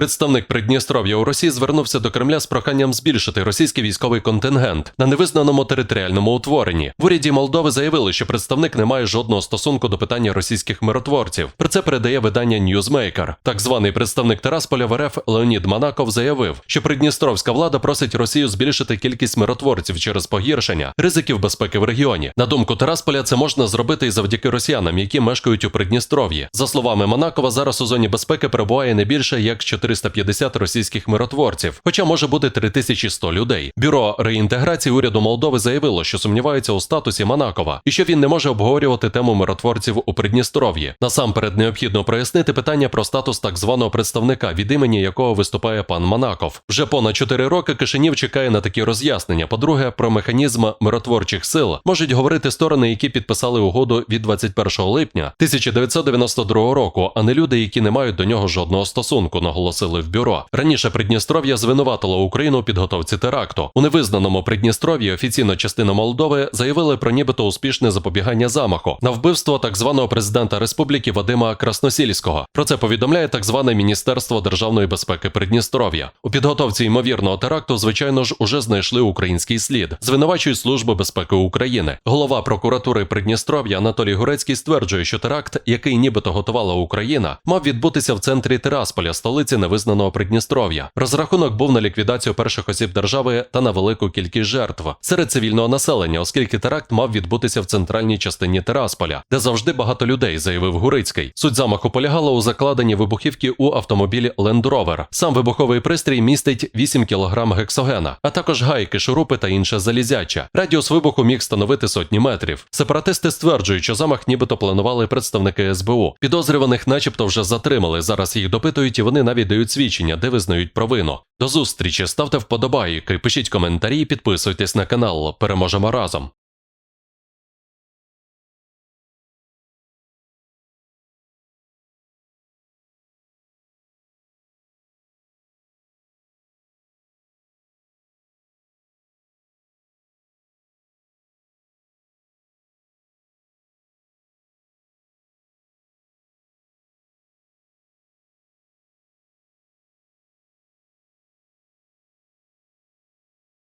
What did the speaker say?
Представник Придністров'я у Росії звернувся до Кремля з проханням збільшити російський військовий контингент на невизнаному територіальному утворенні. В уряді Молдови заявили, що представник не має жодного стосунку до питання російських миротворців. Про це передає видання Newsmaker. Так званий представник Тарасполя в РФ Леонід Манаков заявив, що придністровська влада просить Росію збільшити кількість миротворців через погіршення ризиків безпеки в регіоні. На думку Тарасполя, це можна зробити і завдяки росіянам, які мешкають у Придністров'ї. За словами Манакова, зараз у зоні безпеки перебуває не більше як 450 російських миротворців, хоча може бути 3100 людей. Бюро реінтеграції уряду Молдови заявило, що сумнівається у статусі Манакова і що він не може обговорювати тему миротворців у Придністров'ї. Насамперед необхідно прояснити питання про статус так званого представника, від імені якого виступає пан Манаков. Вже понад 4 роки Кишинів чекає на такі роз'яснення. По-друге, про механізм миротворчих сил можуть говорити сторони, які підписали угоду від 21 липня 1992 року, а не люди, які не мають до нього жодного стосунку, наголосили в бюро. Раніше Придністров'я звинуватило Україну у підготовці теракту. У невизнаному Придністров'ї офіційна частина Молдови заявили про нібито успішне запобігання замаху на вбивство так званого президента республіки Вадима Красносільського. Про це повідомляє так зване Міністерство державної безпеки Придністров'я. У підготовці ймовірного теракту, звичайно ж, уже знайшли український слід. Звинувачують Служби безпеки України. Голова прокуратури Придністров'я Анатолій Гурецький стверджує, що теракт, який нібито готувала Україна, мав відбутися в центрі Тирасполя, столиці невизнаного Придністров'я. Розрахунок був на ліквідацію перших осіб держави та на велику кількість жертв серед цивільного населення, оскільки теракт мав відбутися в центральній частині Тирасполя, де завжди багато людей, заявив Гурицький. Суть замаху полягала у закладенні вибухівки у автомобілі Land Rover. Сам вибуховий пристрій містить 8 кг гексогена, а також гайки, шурупи та інше залізяча. Радіус вибуху міг становити сотні метрів. Сепаратисти стверджують, що замах нібито планували представники СБУ. Підозрюваних, начебто, вже затримали. Зараз їх допитують, і вони навіть дають свідчення, де визнають провину. До зустрічі, ставте вподобайки, пишіть коментарі, підписуйтесь на канал. Переможемо разом.